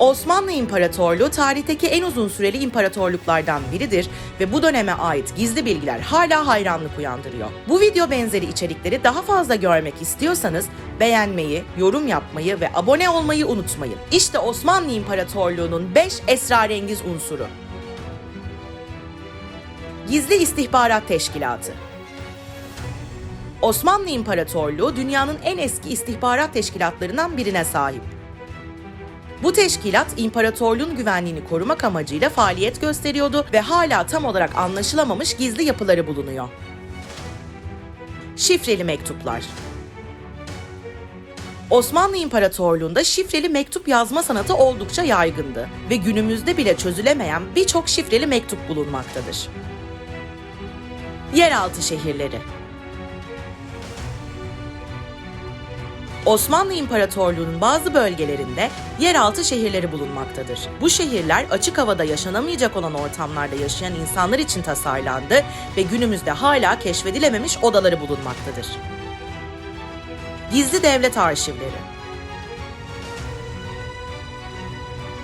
Osmanlı İmparatorluğu tarihteki en uzun süreli imparatorluklardan biridir ve bu döneme ait gizli bilgiler hala hayranlık uyandırıyor. Bu video benzeri içerikleri daha fazla görmek istiyorsanız beğenmeyi, yorum yapmayı ve abone olmayı unutmayın. İşte Osmanlı İmparatorluğu'nun 5 esrarengiz unsuru. Gizli İstihbarat Teşkilatı Osmanlı İmparatorluğu dünyanın en eski istihbarat teşkilatlarından birine sahip. Bu teşkilat imparatorluğun güvenliğini korumak amacıyla faaliyet gösteriyordu ve hala tam olarak anlaşılamamış gizli yapıları bulunuyor. Şifreli mektuplar Osmanlı İmparatorluğu'nda şifreli mektup yazma sanatı oldukça yaygındı ve günümüzde bile çözülemeyen birçok şifreli mektup bulunmaktadır. Yeraltı şehirleri Osmanlı İmparatorluğu'nun bazı bölgelerinde yeraltı şehirleri bulunmaktadır. Bu şehirler açık havada yaşanamayacak olan ortamlarda yaşayan insanlar için tasarlandı ve günümüzde hala keşfedilememiş odaları bulunmaktadır. Gizli devlet arşivleri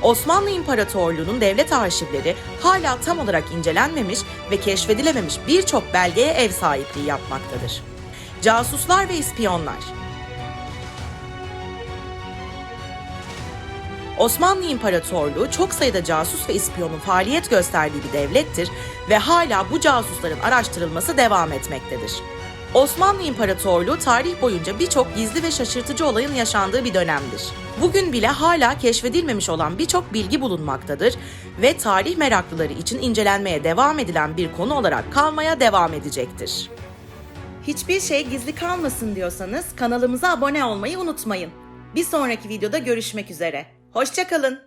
Osmanlı İmparatorluğu'nun devlet arşivleri hala tam olarak incelenmemiş ve keşfedilememiş birçok belgeye ev sahipliği yapmaktadır. Casuslar ve ispiyonlar Osmanlı İmparatorluğu çok sayıda casus ve ispiyonun faaliyet gösterdiği bir devlettir ve hala bu casusların araştırılması devam etmektedir. Osmanlı İmparatorluğu tarih boyunca birçok gizli ve şaşırtıcı olayın yaşandığı bir dönemdir. Bugün bile hala keşfedilmemiş olan birçok bilgi bulunmaktadır ve tarih meraklıları için incelenmeye devam edilen bir konu olarak kalmaya devam edecektir. Hiçbir şey gizli kalmasın diyorsanız kanalımıza abone olmayı unutmayın. Bir sonraki videoda görüşmek üzere. Hoşçakalın.